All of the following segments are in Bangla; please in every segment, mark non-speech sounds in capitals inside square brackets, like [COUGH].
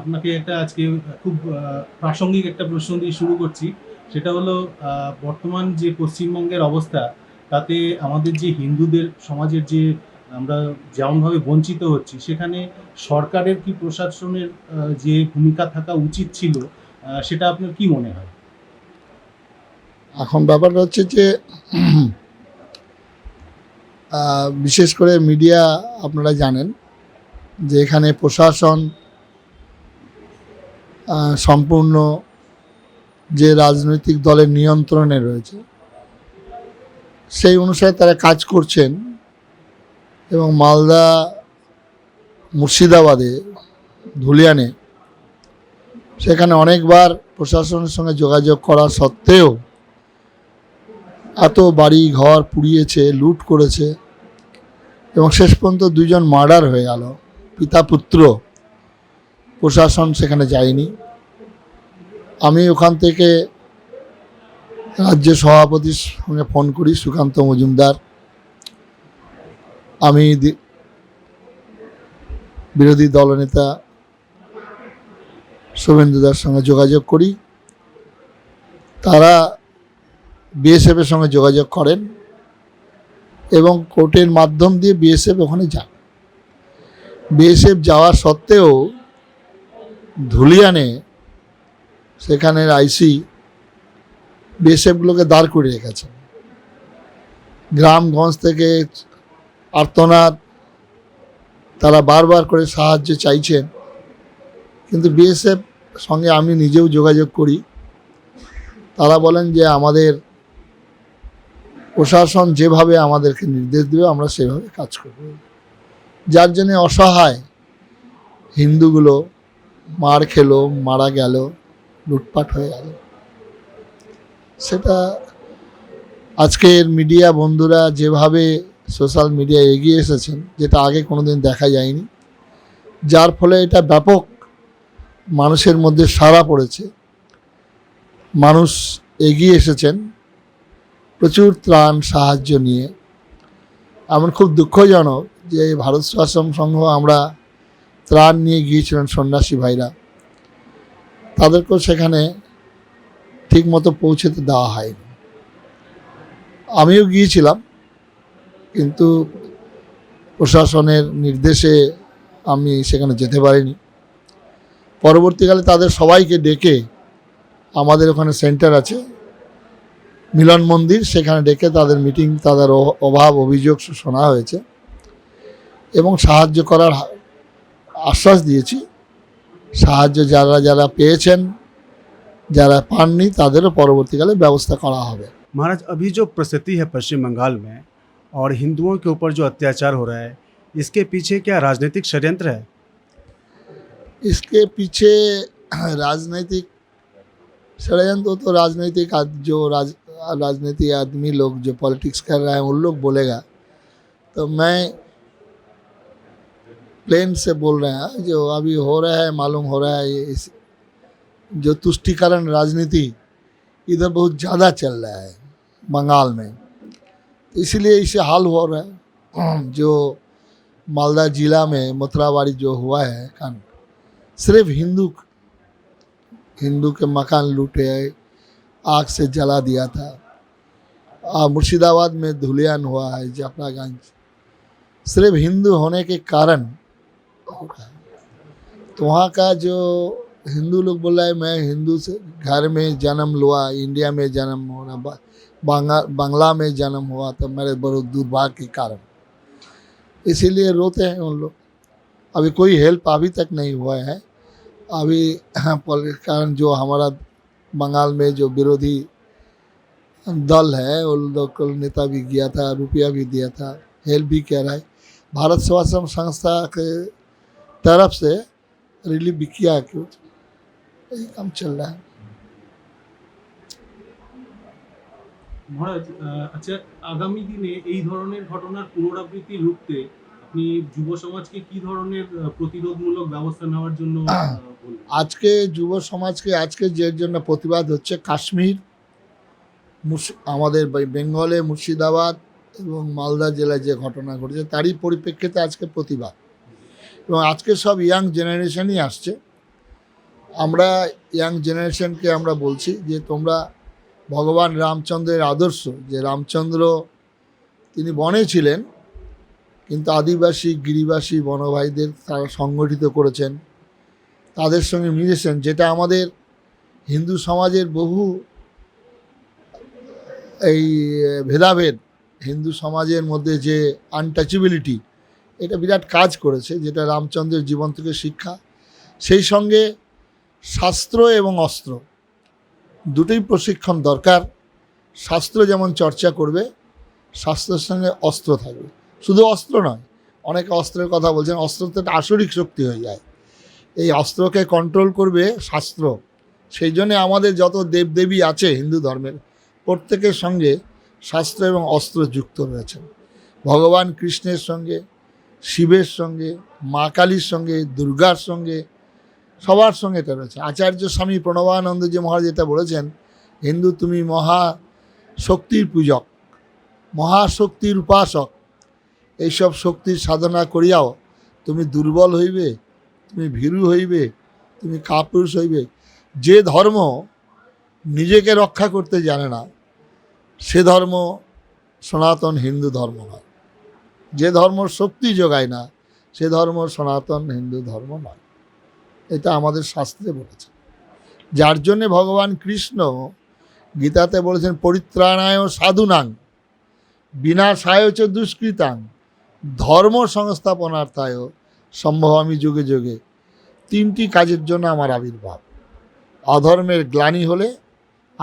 আপনাকে এটা আজকে খুব প্রাসঙ্গিক একটা প্রশ্ন দিয়ে শুরু করছি সেটা হলো বর্তমান যে পশ্চিমবঙ্গের অবস্থা তাতে আমাদের যে হিন্দুদের সমাজের যে আমরা যেমনভাবে বঞ্চিত হচ্ছি সেখানে সরকারের কি প্রশাসনের যে ভূমিকা থাকা উচিত ছিল সেটা আপনার কি মনে হয় এখন ব্যাপারটা হচ্ছে যে বিশেষ করে মিডিয়া আপনারা জানেন যে এখানে প্রশাসন সম্পূর্ণ যে রাজনৈতিক দলের নিয়ন্ত্রণে রয়েছে সেই অনুসারে তারা কাজ করছেন এবং মালদা মুর্শিদাবাদে ধুলিয়ানে সেখানে অনেকবার প্রশাসনের সঙ্গে যোগাযোগ করা সত্ত্বেও এত বাড়ি ঘর পুড়িয়েছে লুট করেছে এবং শেষ পর্যন্ত দুজন মার্ডার হয়ে গেল পিতা পুত্র প্রশাসন সেখানে যায়নি আমি ওখান থেকে রাজ্য সভাপতির সঙ্গে ফোন করি সুকান্ত মজুমদার আমি বিরোধী দলনেতা শুভেন্দুদার সঙ্গে যোগাযোগ করি তারা বিএসএফের সঙ্গে যোগাযোগ করেন এবং কোর্টের মাধ্যম দিয়ে বিএসএফ ওখানে যান বিএসএফ যাওয়া সত্ত্বেও ধুলিয়ানে সেখানের আইসি বিএসএফগুলোকে দাঁড় করে রেখেছেন গ্রামগঞ্জ থেকে আর্তনাদ তারা বারবার করে সাহায্য চাইছেন কিন্তু বিএসএফ সঙ্গে আমি নিজেও যোগাযোগ করি তারা বলেন যে আমাদের প্রশাসন যেভাবে আমাদেরকে নির্দেশ দেবে আমরা সেভাবে কাজ করব যার জন্যে অসহায় হিন্দুগুলো মার খেলো মারা গেল লুটপাট হয়ে গেল সেটা আজকের মিডিয়া বন্ধুরা যেভাবে সোশ্যাল মিডিয়া এগিয়ে এসেছেন যেটা আগে কোনোদিন দেখা যায়নি যার ফলে এটা ব্যাপক মানুষের মধ্যে সারা পড়েছে মানুষ এগিয়ে এসেছেন প্রচুর ত্রাণ সাহায্য নিয়ে এমন খুব দুঃখজনক যে ভারত আশ্রম সংঘ আমরা ত্রাণ নিয়ে গিয়েছিলেন সন্ন্যাসী ভাইরা তাদেরকেও সেখানে ঠিকমতো পৌঁছেতে দেওয়া হয়নি আমিও গিয়েছিলাম কিন্তু প্রশাসনের নির্দেশে আমি সেখানে যেতে পারিনি পরবর্তীকালে তাদের সবাইকে ডেকে আমাদের ওখানে সেন্টার আছে মিলন মন্দির সেখানে ডেকে তাদের মিটিং তাদের অভাব অভিযোগ শোনা হয়েছে এবং সাহায্য করার आश्वास दिए सहाज्य जरा जरा पे जरा पानी তাদেরও পরবর্তীকালে व्यवस्था करा महाराज अभी जो प्रस्थिति है पश्चिम बंगाल में और हिंदुओं के ऊपर जो अत्याचार हो रहा है इसके पीछे क्या राजनीतिक षड्यंत्र है इसके पीछे राजनीतिक षड्यंत्र तो राजनीतिक जो राज राजनीति आदमी लोग जो पॉलिटिक्स कर रहे हैं उन लोग बोलेगा तो मैं प्लेन से बोल रहे हैं जो अभी हो रहा है मालूम हो रहा है ये इस जो तुष्टिकरण राजनीति इधर बहुत ज़्यादा चल रहा है बंगाल में इसलिए इसे हाल हो रहा है [CLEARS THROAT] जो मालदा जिला में मथुरावाड़ी जो हुआ है कांड सिर्फ हिंदू हिंदू के मकान लूटे आग से जला दिया था और मुर्शिदाबाद में धुलियान हुआ है जाफरागंज सिर्फ हिंदू होने के कारण तो वहाँ का जो हिंदू लोग बोला है मैं हिंदू से घर में जन्म लुआ इंडिया में जन्म होना बांगा बांग्ला में जन्म हुआ तो मेरे बड़े दुर्भाग्य के कारण इसीलिए रोते हैं उन लोग अभी कोई हेल्प अभी तक नहीं हुआ है अभी कारण जो हमारा बंगाल में जो विरोधी दल है उन लोग को नेता भी गया था रुपया भी दिया था हेल्प भी कह रहा है भारत सेवाश्रम संस्था के तरफ से रिलीफ भी किया क्यों यही काम चल रहा है আচ্ছা আগামী দিনে এই ধরনের ঘটনার পুনরাবৃত্তি রুখতে আপনি যুব সমাজকে কি ধরনের প্রতিরোধমূলক ব্যবস্থা নেওয়ার জন্য আজকে যুব সমাজকে আজকে যে জন্য প্রতিবাদ হচ্ছে কাশ্মীর আমাদের বেঙ্গলে মুর্শিদাবাদ এবং মালদা জেলায় যে ঘটনা ঘটেছে তারই পরিপ্রেক্ষিতে আজকে প্রতিবাদ এবং আজকে সব ইয়াং জেনারেশনই আসছে আমরা ইয়াং জেনারেশনকে আমরা বলছি যে তোমরা ভগবান রামচন্দ্রের আদর্শ যে রামচন্দ্র তিনি বনে ছিলেন কিন্তু আদিবাসী গিরিবাসী বনভাইদের তারা সংগঠিত করেছেন তাদের সঙ্গে মিলেছেন যেটা আমাদের হিন্দু সমাজের বহু এই ভেদাভেদ হিন্দু সমাজের মধ্যে যে আনটাচেবিলিটি এটা বিরাট কাজ করেছে যেটা রামচন্দ্রের জীবন থেকে শিক্ষা সেই সঙ্গে শাস্ত্র এবং অস্ত্র দুটোই প্রশিক্ষণ দরকার শাস্ত্র যেমন চর্চা করবে শাস্ত্রের সঙ্গে অস্ত্র থাকবে শুধু অস্ত্র নয় অনেকে অস্ত্রের কথা বলছেন অস্ত্র তো একটা আসরিক শক্তি হয়ে যায় এই অস্ত্রকে কন্ট্রোল করবে শাস্ত্র সেই জন্যে আমাদের যত দেবদেবী আছে হিন্দু ধর্মের প্রত্যেকের সঙ্গে শাস্ত্র এবং অস্ত্র যুক্ত রয়েছেন ভগবান কৃষ্ণের সঙ্গে শিবের সঙ্গে মা কালীর সঙ্গে দুর্গার সঙ্গে সবার সঙ্গে এটা রয়েছে আচার্য স্বামী প্রণবানন্দজি মহারাজ এটা বলেছেন হিন্দু তুমি মহা শক্তির পূজক মহাশক্তির উপাসক এইসব শক্তির সাধনা করিয়াও তুমি দুর্বল হইবে তুমি ভীরু হইবে তুমি কাপুরুষ হইবে যে ধর্ম নিজেকে রক্ষা করতে জানে না সে ধর্ম সনাতন হিন্দু ধর্ম নয় যে ধর্ম শক্তি যোগায় না সে ধর্ম সনাতন হিন্দু ধর্ম নয় এটা আমাদের শাস্ত্রে বলেছে যার জন্যে ভগবান কৃষ্ণ গীতাতে বলেছেন পরিত্রাণায় সাধুনাং সায়চ দুষ্কৃতাং ধর্ম সংস্থাপনার্থায় সম্ভব আমি যুগে যুগে তিনটি কাজের জন্য আমার আবির্ভাব অধর্মের গ্লানি হলে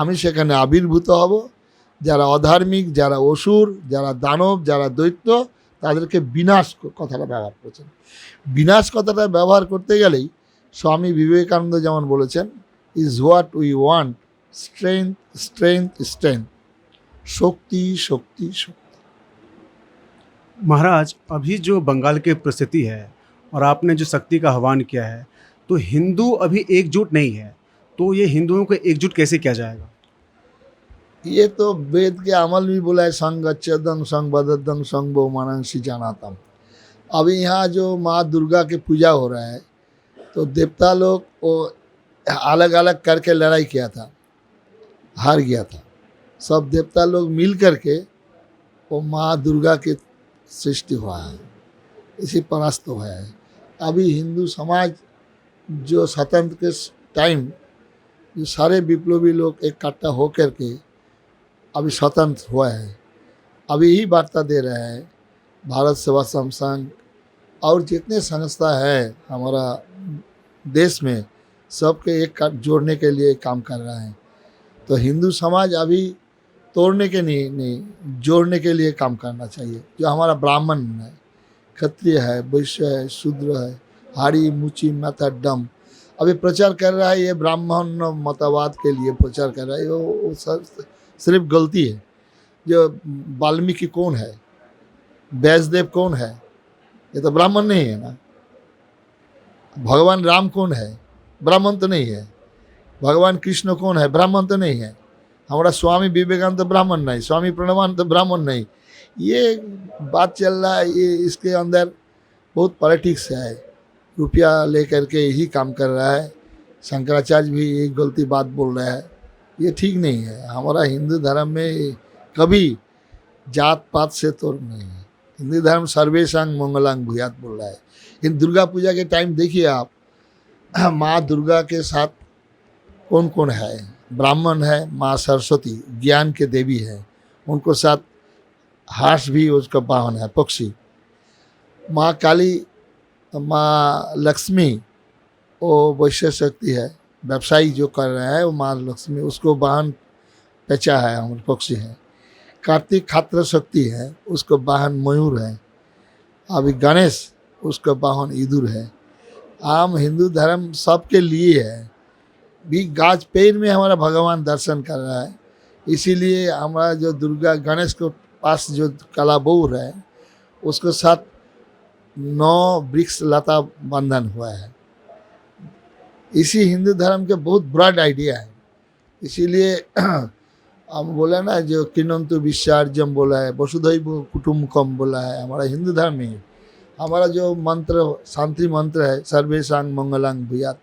আমি সেখানে আবির্ভূত হব যারা অধার্মিক যারা অসুর যারা দানব যারা দৈত্য आज के विनाश को কথাটা ব্যবহার করেছেন विनाश কথাটা ব্যবহার করতে গেলেই স্বামী বিবেকানন্দ যেমন বলেছেন is what we want strength strength is strength শক্তি শক্তি মহারাজ अभी जो बंगाल के परिस्थिति है और आपने जो शक्ति का आह्वान किया है तो हिंदू अभी एकजुट नहीं है तो ये हिंदुओं का एकजुट कैसे किया जाएगा ये तो वेद के अमल भी बोला है संग अच्छन संग बदन संग बहुमानसी जानातम अभी यहाँ जो माँ दुर्गा की पूजा हो रहा है तो देवता लोग वो अलग अलग करके लड़ाई किया था हार गया था सब देवता लोग मिल करके वो माँ दुर्गा की सृष्टि हुआ है इसी परास्त हुआ है अभी हिंदू समाज जो स्वतंत्र के टाइम जो सारे विप्लवी लोग इकट्ठा होकर के अभी स्वतंत्र हुआ है अभी ही वार्ता दे रहे हैं भारत सेवा संघ और जितने संस्था है हमारा देश में सबके एक जोड़ने के लिए काम कर रहे हैं तो हिंदू समाज अभी तोड़ने के नहीं नहीं जोड़ने के लिए काम करना चाहिए जो हमारा ब्राह्मण है क्षत्रिय है वैश्य है शूद्र है हाड़ी मुची माथा डम अभी प्रचार कर रहा है ये ब्राह्मण मतवाद के लिए प्रचार कर रहा है वो, वो सब सिर्फ गलती है जो वाल्मीकि कौन है वैष्णदेव कौन है ये तो ब्राह्मण नहीं है ना भगवान राम कौन है ब्राह्मण तो नहीं है भगवान कृष्ण कौन है ब्राह्मण तो नहीं है हमारा स्वामी विवेकानंद तो ब्राह्मण नहीं स्वामी प्रणवान तो ब्राह्मण नहीं ये बात चल रहा है ये इसके अंदर बहुत पॉलिटिक्स है रुपया ले करके यही काम कर रहा है शंकराचार्य भी एक गलती बात बोल रहा है ये ठीक नहीं है हमारा हिंदू धर्म में कभी जात पात से तो नहीं है हिंदू धर्म सर्वेशांग मंगलांग भूयात बोल रहा है इन दुर्गा पूजा के टाइम देखिए आप [CLEARS THROAT] माँ दुर्गा के साथ कौन कौन है ब्राह्मण है माँ सरस्वती ज्ञान के देवी है उनको साथ हास भी उसका वाहन है पक्षी माँ काली माँ लक्ष्मी वो वैश्य शक्ति है व्यवसायी जो कर रहा है वो माँ लक्ष्मी उसको वाहन पेचा है हम पक्षी है कार्तिक खात्र शक्ति है उसको वाहन मयूर है अभी गणेश उसका वाहन इदुर है आम हिंदू धर्म सबके लिए है भी गाज पेड़ में हमारा भगवान दर्शन कर रहा है इसीलिए हमारा जो दुर्गा गणेश के पास जो बोर है उसके साथ नौ वृक्ष लता बंधन हुआ है इसी हिंदू धर्म के बहुत ब्रॉड आइडिया है इसीलिए [CLEARS THROAT] हम बोला ना जो किन्नतु विश्वार्जम बोला है वसुधैव कुटुम्बकम बोला है हमारा हिंदू धर्म ही हमारा जो मंत्र शांति मंत्र है सर्वे सांग मंगलांग भूयात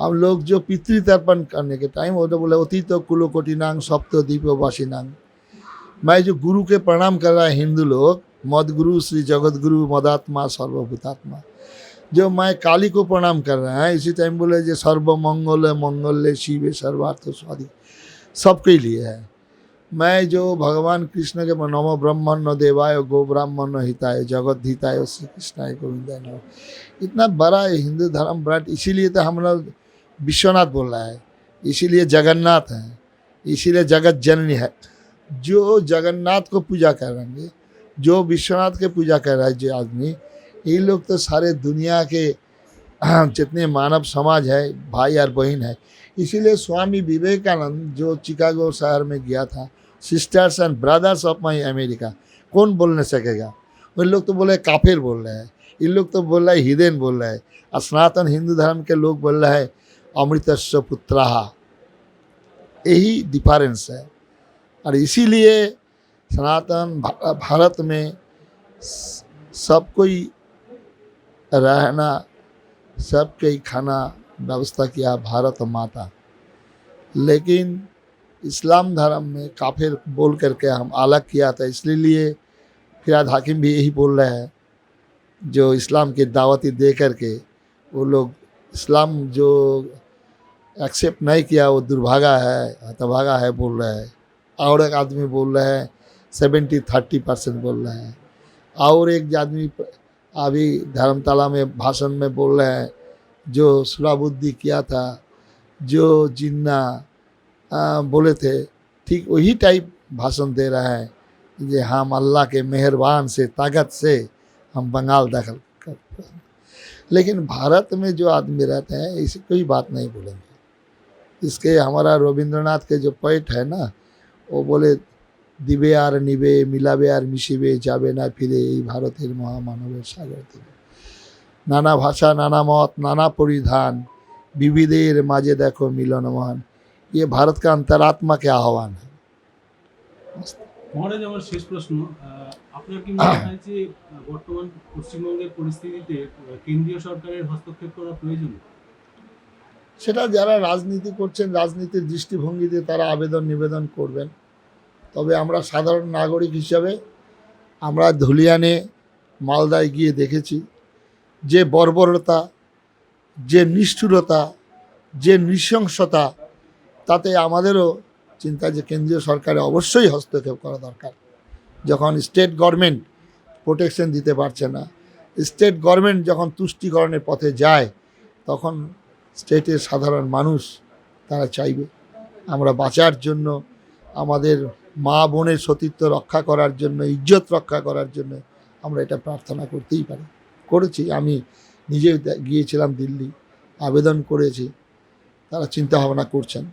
हम लोग जो पितृतर्पण करने के टाइम वो तो बोला अतीत तो कुलोकोटिनांग सप्त दीप मैं जो गुरु के प्रणाम कर रहा है हिंदू लोग मद गुरु श्री जगत गुरु मदात्मा सर्वभूतात्मा जो माए काली को प्रणाम कर रहे हैं इसी टाइम बोले जो सर्व मंगल मंगल शिव सर्वार्थ स्वादी सबके लिए है मैं जो भगवान कृष्ण के नमो ब्रह्मण्य देवाय गो ब्राह्मण हिताय जगत हिताय श्री कृष्णाय गोविंद इतना बड़ा हिंदू धर्म ब्राट इसीलिए तो हम लोग विश्वनाथ बोल रहा है इसीलिए जगन्नाथ हैं इसीलिए जगत जननी है जो जगन्नाथ को पूजा करेंगे जो विश्वनाथ के पूजा कर रहा है जो आदमी ये लोग तो सारे दुनिया के जितने मानव समाज है भाई और बहन है इसीलिए स्वामी विवेकानंद जो चिकागो शहर में गया था sisters and brothers of my America कौन बोलने सकेगा उन लोग तो बोले काफिर बोल रहे हैं इन लोग तो बोल रहे हिदेन बोल रहे हैं स्नातन हिंदू धर्म के लोग बोल रहे हैं अमृतस्व पुत्राहा यही डिफरेंस है और इसीलिए सनातन भारत में सब कोई रहना सबके ही खाना व्यवस्था किया भारत माता लेकिन इस्लाम धर्म में काफिर बोल करके हम अलग किया था इसलिए फिर हाकिम भी यही बोल रहे हैं जो इस्लाम की दावती दे करके वो लोग इस्लाम जो एक्सेप्ट नहीं किया वो दुर्भागा है हतभागा है बोल रहे हैं और एक आदमी बोल रहे हैं सेवेंटी थर्टी परसेंट बोल रहे हैं और एक आदमी अभी धर्मताला में भाषण में बोल रहे हैं जो सुलाबुद्धि किया था जो जिन्ना आ, बोले थे ठीक वही टाइप भाषण दे रहे हैं कि हम अल्लाह के मेहरबान से ताकत से हम बंगाल दखल करते हैं लेकिन भारत में जो आदमी रहते हैं इसे कोई बात नहीं बोलेंगे इसके हमारा रविंद्रनाथ के जो पोइट है ना वो बोले দিবে আর নিবে মিলাবে আর মিশিবে যাবে না ফিরে এই ভারতের মহামানবের সাগর থেকে নানা ভাষা নানা মত নানা পরিধান বিবিধের মাঝে দেখো মিলন মহান ইয়ে ভারত का अंतरात्मा के আমার শেষ প্রশ্ন আপনার কি মনে হয় যে বর্তমান পশ্চিমবঙ্গের পরিস্থিতিতে কেন্দ্রীয় সরকারের হস্তক্ষেপ করা প্রয়োজন সেটা যারা রাজনীতি করছেন রাজনীতির দৃষ্টিভঙ্গিতে তারা আবেদন নিবেদন করবেন তবে আমরা সাধারণ নাগরিক হিসাবে আমরা ধুলিয়ানে মালদায় গিয়ে দেখেছি যে বর্বরতা যে নিষ্ঠুরতা যে নৃশংসতা তাতে আমাদেরও চিন্তা যে কেন্দ্রীয় সরকারে অবশ্যই হস্তক্ষেপ করা দরকার যখন স্টেট গভর্নমেন্ট প্রোটেকশন দিতে পারছে না স্টেট গভর্নমেন্ট যখন তুষ্টিকরণের পথে যায় তখন স্টেটের সাধারণ মানুষ তারা চাইবে আমরা বাঁচার জন্য আমাদের মা বোনের সতীত্ব রক্ষা করার জন্য ইজ্জত রক্ষা করার জন্য আমরা এটা প্রার্থনা করতেই পারি করেছি আমি নিজে গিয়েছিলাম দিল্লি আবেদন করেছি তারা চিন্তা ভাবনা করছেন